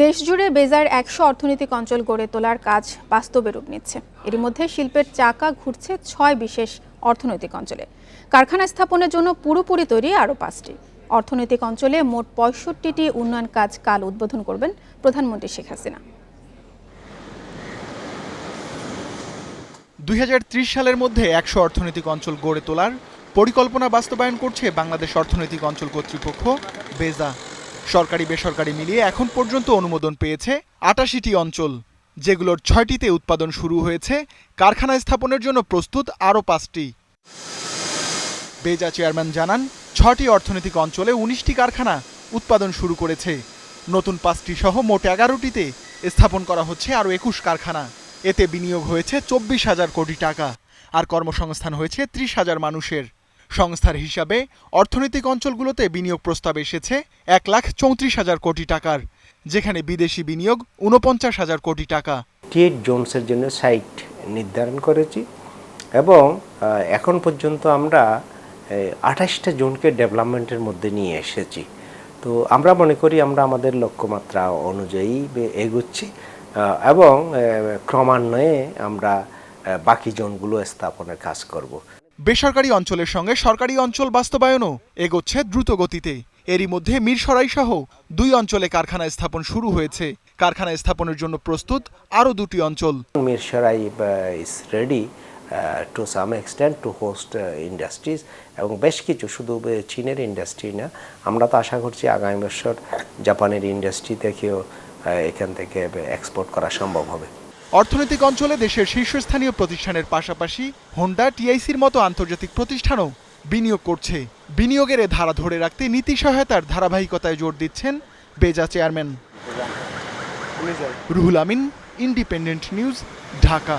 দেশজুড়ে বেজার একশো অর্থনৈতিক অঞ্চল গড়ে তোলার কাজ বাস্তবে রূপ নিচ্ছে। এরই মধ্যে শিল্পের চাকা ঘুরছে ছয় বিশেষ অর্থনৈতিক অঞ্চলে। কারখানা স্থাপনের জন্য পুরোপুরি তৈরি আরও পাঁচটি। অর্থনৈতিক অঞ্চলে মোট পঁয়ষট্টিটি উন্নয়ন কাজ কাল উদ্বোধন করবেন প্রধানমন্ত্রী শেখ হাসিনা। দুই হাজার ত্রিশ সালের মধ্যে একশো অর্থনৈতিক অঞ্চল গড়ে তোলার পরিকল্পনা বাস্তবায়ন করছে বাংলাদেশ অর্থনৈতিক অঞ্চল কর্তৃপক্ষ, বেজা। সরকারি বেসরকারি মিলিয়ে এখন পর্যন্ত অনুমোদন পেয়েছে আটাশিটি অঞ্চল, যেগুলোর ছয়টিতে উৎপাদন শুরু হয়েছে। কারখানা স্থাপনের জন্য প্রস্তুত আরও পাঁচটি। বেজা চেয়ারম্যান জানান, ছটি অর্থনৈতিক অঞ্চলে উনিশটি কারখানা উৎপাদন শুরু করেছে। নতুন পাঁচটি সহ মোট এগারোটিতে স্থাপন করা হচ্ছে আরও একুশ কারখানা। এতে বিনিয়োগ হয়েছে চব্বিশ হাজার কোটি টাকা, আর কর্মসংস্থান হয়েছে ত্রিশ হাজার মানুষের। সংস্থার হিসাবে অর্থনৈতিক অঞ্চলগুলোতে বিনিয়োগ প্রস্তাব এসেছে এক লাখ চৌত্রিশ হাজার কোটি টাকার, যেখানে বিদেশি বিনিয়োগ উনপঞ্চাশ হাজার কোটি টাকা। টেট জোনসের জন্য সাইট নির্ধারণ করেছি এবং এখন পর্যন্ত আমরা আঠাশটা জোনকে ডেভেলপমেন্টের মধ্যে নিয়ে এসেছি। তো আমরা মনে করি আমরা আমাদের লক্ষ্যমাত্রা অনুযায়ী এগুচ্ছি এবং ক্রমান্বয়ে আমরা বাকি জোনগুলো স্থাপনের কাজ করব। বেসরকারি অঞ্চলের সঙ্গে সরকারি অঞ্চল বাস্তবায়নও এগোচ্ছে দ্রুত গতিতে এরই মধ্যে মিরসরাই সহ দুই অঞ্চলে কারখানা স্থাপন শুরু হয়েছে। কারখানা স্থাপনের জন্য প্রস্তুত আরও দুটি অঞ্চল। Mirsarai is ready to some extent to host industries এবং বেশ কিছু, শুধু চীনের ইন্ডাস্ট্রি না, আমরা তো আশা করছি আগামী বছর জাপানের ইন্ডাস্ট্রি থেকেও এখান থেকে এক্সপোর্ট করা সম্ভব হবে। অর্থনৈতিক অঞ্চলে দেশের শীর্ষস্থানীয় প্রতিষ্ঠানের পাশাপাশি হোন্ডা টিআইসির মতো আন্তর্জাতিক প্রতিষ্ঠানও বিনিয়োগ করছে। বিনিয়োগের এ ধারা ধরে রাখতে নীতি সহায়তার ধারাবাহিকতায় জোর দিচ্ছেন BEZA chairman. Ruhul Amin Independent News Dhaka.